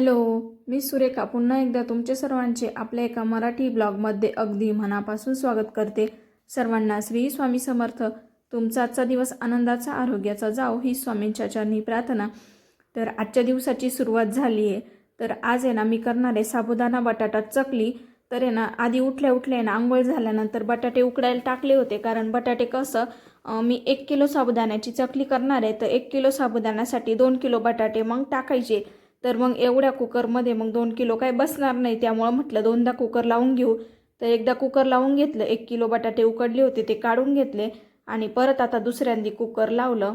Hello मी सुरेखा. पुन्हा एकदा तुमचे सर्वांचे आपल्या एका मराठी ब्लॉगमध्ये अगदी मनापासून स्वागत करते. सर्वांना श्री स्वामी समर्थ. तुमचा आजचा दिवस आनंदाचा आरोग्याचा जाओ ही स्वामींच्या चरणी प्रार्थना. तर आजच्या दिवसाची सुरुवात झाली आहे. तर आज आहे ना मी करणार आहे साबुदाणा बटाटा चकली. तर आहे ना आधी उठल्या उठल्या ना आंघोळ झाल्यानंतर बटाटे उकडायला टाकले होते. कारण बटाटे कसं मी एक किलो साबुदाण्याची चकली करणार आहे. तर एक किलो साबुदाण्यासाठी दोन किलो बटाटे मग टाकायचे. तर मग एवढ्या कुकरमध्ये मग दोन किलो काय बसणार नाही. त्यामुळं म्हटलं दोनदा कुकर लावून घेऊ. तर एकदा कुकर लावून घेतलं. एक किलो बटाटे उकडले होते ते काढून घेतले आणि परत आता दुसऱ्यांदी कुकर लावलं.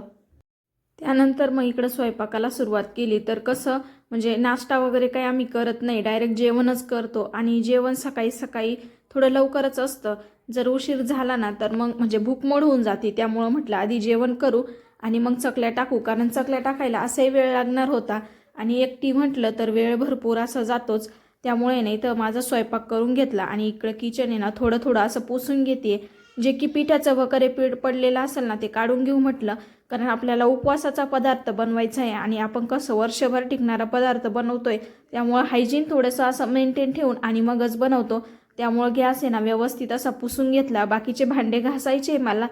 त्यानंतर मग इकडं स्वयंपाकाला सुरुवात केली. तर कसं म्हणजे नाश्ता वगैरे काही आम्ही करत नाही. डायरेक्ट जेवणच करतो आणि जेवण सकाळी सकाळी थोडं लवकरच असतं. जर उशीर झाला ना तर मग म्हणजे भूक मोड होऊन जाते. त्यामुळं म्हटलं आधी जेवण करू आणि मग चकल्या टाकू. कारण चकल्या टाकायला असाही वेळ लागणार होता. आणि एकटी म्हटलं तर वेळ भरपूर असा जातोच. त्यामुळे नाही तर माझा स्वयंपाक करून घेतला आणि इकडं किचन आहे ना थोडं थोडं असं पुसून घेते. जे की पिठाचं वगैरे पीठ पडलेलं असेल ना ते काढून घेऊ म्हटलं. कारण आपल्याला उपवासाचा पदार्थ बनवायचा आहे आणि आपण कसं वर्षभर टिकणारा पदार्थ बनवतोय. त्यामुळं हायजीन थोडंसं असं मेंटेन ठेवून आणि मगच बनवतो. त्यामुळं गॅस आहे ना व्यवस्थित असा पुसून घेतला. बाकीचे भांडे घासायचे मला.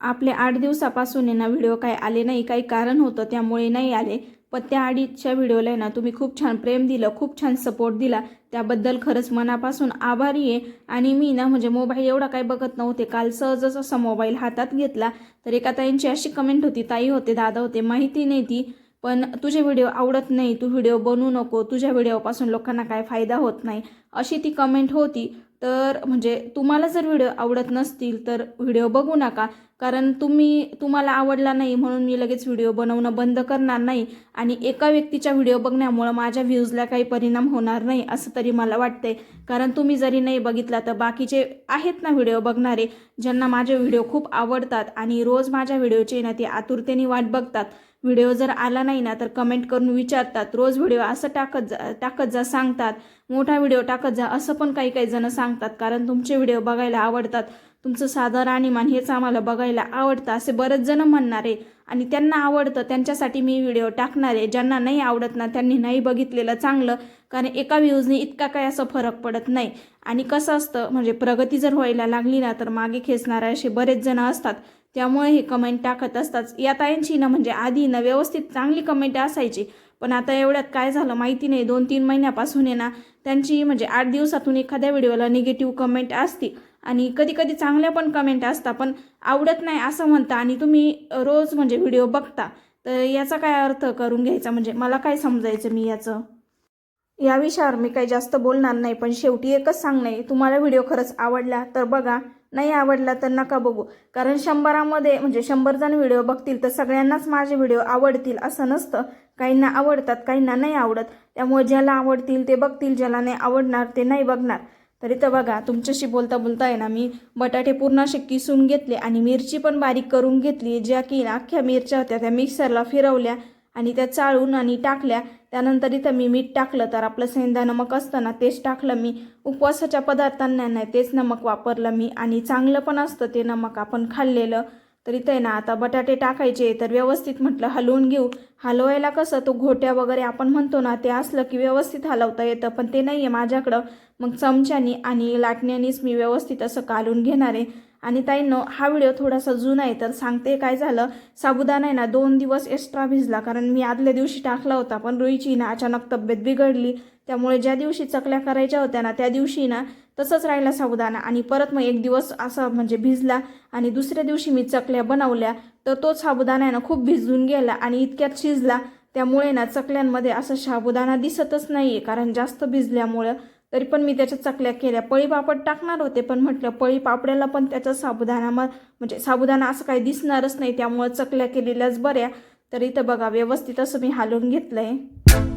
आपले आठ दिवसापासून आहे ना व्हिडिओ काय आले नाही. काही कारण होतं त्यामुळे नाही आले. पण त्या आडीच्या व्हिडिओला आहे ना तुम्ही खूप छान प्रेम दिलं खूप छान सपोर्ट दिला. त्याबद्दल खरंच मनापासून आभारी आहे. आणि मी ना म्हणजे मोबाईल एवढा काही बघत नव्हते. काल सहजच असा मोबाईल हातात घेतला. तर एका ताईंची अशी कमेंट होती ताई होते दादा होते माहिती नाही ती. पण तुझे व्हिडिओ आवडत नाही तू व्हिडिओ बनवू नको. तुझ्या व्हिडिओपासून लोकांना काय फायदा होत नाही. अशी ती कमेंट होती. तर म्हणजे तुम्हाला जर व्हिडिओ आवडत नसतील तर व्हिडिओ बघू नका. कारण तुम्ही तुम्हाला आवडला नाही म्हणून मी लगेच व्हिडिओ बनवणं बंद करणार नाही आणि एका व्यक्तीच्या व्हिडिओ बघण्यामुळं माझ्या व्ह्यूजला काही परिणाम होणार नाही असं तरी मला वाटतंय. कारण तुम्ही जरी नाही बघितला तर बाकीचे आहेत ना व्हिडिओ बघणारे ज्यांना माझे व्हिडिओ खूप आवडतात आणि रोज माझ्या व्हिडिओचे ना ते आतुरतेने वाट बघतात. व्हिडिओ जर आला नाही ना तर कमेंट करून विचारतात रोज व्हिडिओ असं टाकत जा टाकत जा सांगतात मोठा व्हिडिओ टाकत जा असं पण काही काही जण सांगतात. कारण तुमचे व्हिडिओ बघायला आवडतात. तुमचं साधं राणीमान हेच आम्हाला बघायला आवडतं असे बरेच जण म्हणणारे. आणि त्यांना आवडतं त्यांच्यासाठी मी व्हिडिओ टाकणार. आहे ज्यांना नाही आवडत ना त्यांनी नाही बघितलेलं चांगलं. कारण एका व्ह्यूजनी इतका काय असं फरक पडत नाही. आणि कसं असतं म्हणजे प्रगती जर व्हायला लागली ना तर मागे खेचणारे असे बरेच जण असतात. त्यामुळे हे कमेंट टाकत असतात. या ताईंची ना म्हणजे आधी ना व्यवस्थित चांगली कमेंट असायची. पण आता एवढ्यात काय झालं माहिती नाही. दोन तीन महिन्यापासून आहे ना त्यांची म्हणजे आठ दिवसातून एखाद्या व्हिडिओला निगेटिव्ह कमेंट असती. आणि कधी कधी चांगल्या पण कमेंट असतात पण आवडत नाही असं म्हणता आणि तुम्ही रोज म्हणजे व्हिडिओ बघता. तर याचा काय अर्थ करून घ्यायचा? म्हणजे मला काय समजायचं मी याचं? या विषयावर मी काही जास्त बोलणार नाही पण शेवटी एकच सांगणे तुम्हाला व्हिडिओ खरंच आवडला तर बघा नाही आवडला तर नका बघू. कारण शंभरामध्ये म्हणजे शंभर जण व्हिडिओ बघतील तर सगळ्यांनाच माझे व्हिडिओ आवडतील असं नसतं. काहींना आवडतात काहींना नाही आवडत. त्यामुळे ज्याला आवडतील ते बघतील ज्याला नाही आवडणार ते नाही बघणार. तरी तर बघा तुमच्याशी बोलता बोलता आहे ना मी बटाटे पूर्ण असे किसून घेतले आणि मिरची पण बारीक करून घेतली. ज्या की अख्ख्या मिरच्या होत्या त्या मिक्सरला फिरवल्या आणि त्या चाळून आणि टाकल्या. त्यानंतर इथं मी मीठ टाकलं तर आपलं सेंदा नमक असतं ना तेच टाकलं मी. उपवासाच्या पदार्थांना नाही तेच नमक वापरलं मी. आणि चांगलं पण असतं ते नमक आपण खाल्लेलं. तर इथं आहे ना आता बटाटे टाकायचे तर व्यवस्थित म्हटलं हलवून घेऊ. हलवायला कसं तो घोट्या वगैरे आपण म्हणतो ना ते असलं की व्यवस्थित हलवता येतं पण ते नाही आहे माझ्याकडं. मग चमच्यानी आणि लाटण्यानीच मी व्यवस्थित असं कालून घेणार आहे. आणि ताईंनो हा व्हिडिओ थोडासा जुना आहे तर सांगते काय झालं. साबुदाणा आहे ना दोन दिवस एक्स्ट्रा भिजला कारण मी आदल्या दिवशी टाकला होता पण रुईची ना अचानक तब्येत बिघडली. त्यामुळे ज्या दिवशी चकल्या करायच्या होत्या ना त्या दिवशी ना तसंच राहिला साबुदाणा. आणि परत मग एक दिवस असा म्हणजे भिजला आणि दुसऱ्या दिवशी मी चकल्या बनवल्या तर तो साबुदाणा आहे ना खूप भिजून गेला आणि इतक्यात शिजला. त्यामुळे ना चकल्यांमध्ये असं साबुदाणा दिसतच नाही आहे कारण जास्त भिजल्यामुळं. तरी पण मी त्याच्या चकल्या केल्या. पळी पापड टाकणार होते पण म्हटलं पळी पापड्याला पण त्याचा साबुदाणा म्हणजे साबुदाणा असं काही दिसणारच नाही. त्यामुळं चकल्या केलेल्याच बऱ्या. तर इथं बघा व्यवस्थित असं मी हालवून घेतलं आहे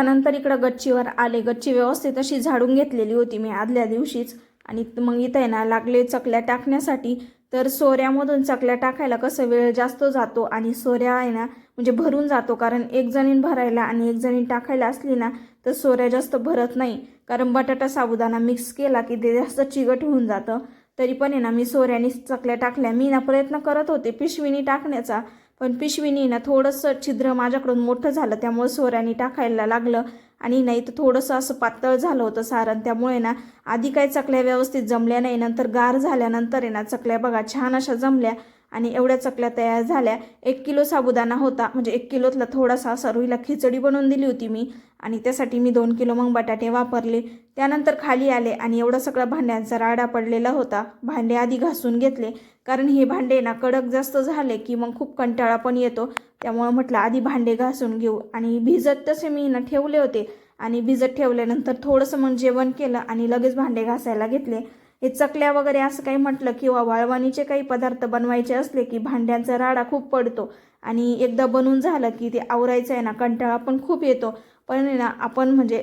त्यानंतर इकडं गच्चीवर आले. गच्ची व्यवस्थित अशी झाडून घेतलेली होती मी आदल्या दिवशीच. आणि मग इथं आहे ना लागले चकल्या टाकण्यासाठी. तर सोऱ्यामधून चकल्या टाकायला कसं वेळ जास्त जातो आणि सोऱ्या आहे ना म्हणजे भरून जातो. कारण एक जणीन भरायला आणि एक जणीन टाकायला असली ना तर सोऱ्या जास्त भरत नाही. कारण बटाटा साबुदाणा मिक्स केला की ते जास्त चिकट होऊन जातं. तरी पण आहे ना मी सोऱ्याने चकल्या टाकल्या. मी ना प्रयत्न करत होते पिशवीनी टाकण्याचा. पण पिशवीनी ना थोडंसं छिद्र माझ्याकडून मोठं झालं त्यामुळे सोऱ्याने टाकायला लागलं आणि नाही तर थोडंसं असं पातळ झालं होतं सारण. त्यामुळे ना आधी काही चकल्या व्यवस्थित जमल्या नाही नंतर गार झाल्यानंतर आहे ना चकल्या बघा छान अशा जमल्या. आणि एवढ्या चकल्या तयार झाल्या. एक किलो साबुदाणा होता म्हणजे एक किलोतला थोडासा सरुईला खिचडी बनवून दिली होती मी. आणि त्यासाठी मी दोन किलो मग बटाटे वापरले. त्यानंतर खाली आले आणि एवढा सगळा भांड्यांचा राडा पडलेला होता. भांडे आधी घासून घेतले कारण हे भांडे ना कडक जास्त झाले की मग खूप कंटाळा पण येतो. त्यामुळं म्हटलं आधी भांडे घासून घेऊ. आणि भिजत तसे मी ना ठेवले होते. आणि भिजत ठेवल्यानंतर थोडंसं मग जेवण केलं आणि लगेच भांडे घासायला घेतले. हे चकल्या वगैरे असं काही म्हटलं किंवा वाळवणीचे काही पदार्थ बनवायचे असले की भांड्यांचा राडा खूप पडतो आणि एकदा बनवून झालं की ते आवरायचं आहे ना कंटाळा पण खूप येतो. पण आहे ना आपण म्हणजे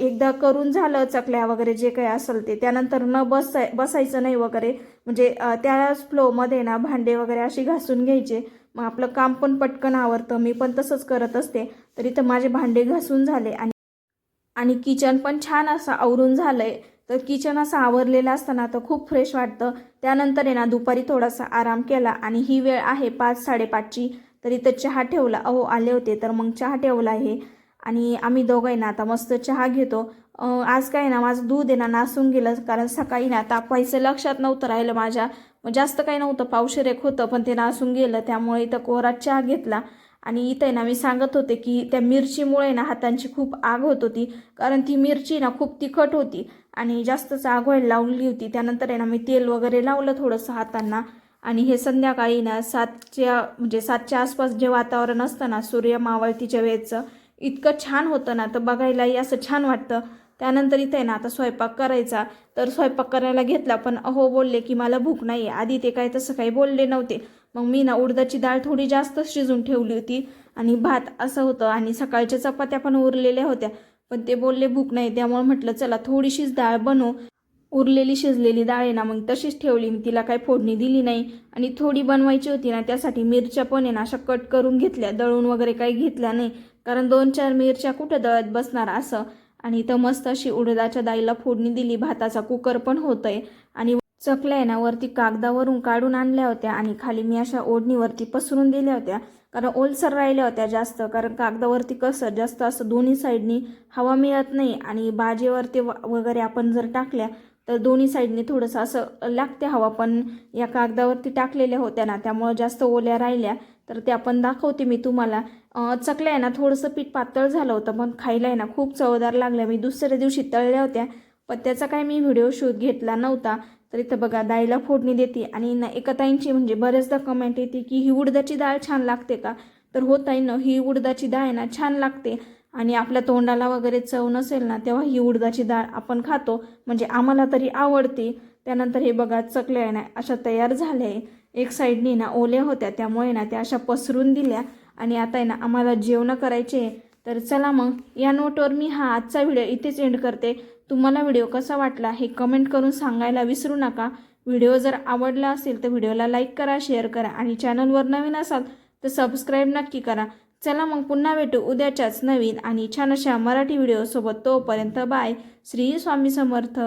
एकदा करून झालं चकल्या वगैरे जे काही असेल ते त्यानंतर न बसाय बसायचं नाही वगैरे. म्हणजे त्याच फ्लोमध्ये ना भांडे वगैरे अशी घासून घ्यायचे. मग आपलं काम पण पटकन आवरतं. मी पण तसंच करत असते. तरी तर माझे भांडे घासून झाले आणि आणि किचन पण छान असं आवरून झालं आहे तर किचन असं आवरलेलं असताना तर खूप फ्रेश वाटतं. त्यानंतर आहे ना दुपारी थोडासा आराम केला आणि ही वेळ आहे पाच साडेपाचची. तरी तर चहा ठेवला. अहो आले होते तर मग चहा ठेवला आहे. आणि आम्ही दोघं ना आता मस्त चहा घेतो. आज काय ना माझं दूध आहे ना नासून गेलं. कारण सकाळी ना पैसे लक्षात नव्हतं राहिलं माझ्या. जास्त काही नव्हतं पावशेर एक होतं पण ते नासून गेलं. त्यामुळे इथं कोहरात चहा घेतला. आणि इथं ना मी सांगत होते की त्या मिरचीमुळे ना हातांची खूप आग होत होती. कारण ती मिरची ना खूप तिखट होती. आणि जास्तच आग व्हायला लावली होती. त्यानंतर आहे ना मी तेल वगैरे लावलं थोडंसं हातांना. आणि हे संध्याकाळी ना सातच्या म्हणजे सातच्या आसपास जे वातावरण असतं ना सूर्य मावळतीच्या वेळेचं इतकं छान होतं ना. तर बघायलाही असं छान वाटतं. त्यानंतर इथे आहे ना आता स्वयंपाक करायचा. तर स्वयंपाक करायला घेतला पण अहो बोलले की मला भूक नाही आहे आधी ते काय तसं काही बोलले नव्हते. मग मी ना उडदाची डाळ थोडी जास्त शिजून ठेवली होती. आणि भात असं होतं. आणि सकाळच्या चपात्या पण उरलेल्या होत्या. पण ते बोलले भूक नाही. त्यामुळे म्हटलं चला थोडीशीच डाळ बनवू. उरलेली शिजलेली डाळ आहे ना मग तशीच ठेवली. मी तिला काही फोडणी दिली नाही. आणि थोडी बनवायची होती ना त्यासाठी मिरच्या पण आहे ना अशा कट करून घेतल्या. दळून वगैरे काही घेतल्या नाही. कारण दोन चार मिरच्या कुठं दळत बसणार असं? आणि इथं मस्त अशी उडदाच्या डाळीला फोडणी दिली. भाताचा कुकर पण होतंय. आणि चकल्या आहे ना वरती कागदावरून काढून आणल्या होत्या. आणि खाली मी अशा ओढणीवरती पसरून दिल्या होत्या. कारण ओलसर राहिल्या होत्या जास्त. कारण कागदावरती कसं जास्त असं दोन्ही साईडनी हवा मिळत नाही आणि बाजेवरती व- वगैरे आपण जर टाकल्या तर दोन्ही साईडने थोडंसं असं लागते हवा. पण या कागदावरती टाकलेल्या होत्या ना त्यामुळं जास्त ओल्या राहिल्या. तर ते आपण दाखवते मी तुम्हाला. चकल्या आहे ना थोडंसं पीठ पातळ झालं होतं पण खायला आहे ना खूप चवदार लागल्या. मी दुसऱ्या दिवशी तळल्या होत्या पण त्याचा काय मी व्हिडिओ शूट घेतला नव्हता. तर इथं बघा डाळीला फोडणी देते आणि ना एका ताईंची म्हणजे बरेचदा कमेंट येते की ही उडदाची डाळ छान लागते का? तर हो ताईनं ना ही उडदाची डाळ आहे ना छान लागते आणि आपल्या तोंडाला वगैरे चव नसेल ना तेव्हा ही उडदाची डाळ आपण खातो. म्हणजे आम्हाला तरी आवडते. त्यानंतर हे बघा चकल्या आहे ना अशा तयार झाल्या. आहे एक साईडनी ना ओल्या होत्या त्यामुळे ना त्या अशा पसरून दिल्या. आणि आता आहे ना आम्हाला जेवणं करायचे आहे. तर चला मग या नोटवर मी हा आजचा व्हिडिओ इथेच एंड करते. तुम्हाला व्हिडिओ कसा वाटला हे कमेंट करून सांगायला विसरू नका. व्हिडिओ जर आवडला असेल तर व्हिडिओला लाईक करा शेअर करा आणि चॅनलवर नवीन असाल तर सबस्क्राईब नक्की करा. चला मग पुन्हा भेटू उद्याच्याच नवीन आणि छान अशा मराठी व्हिडिओसोबत तोपर्यंत बाय. श्री स्वामी समर्थ.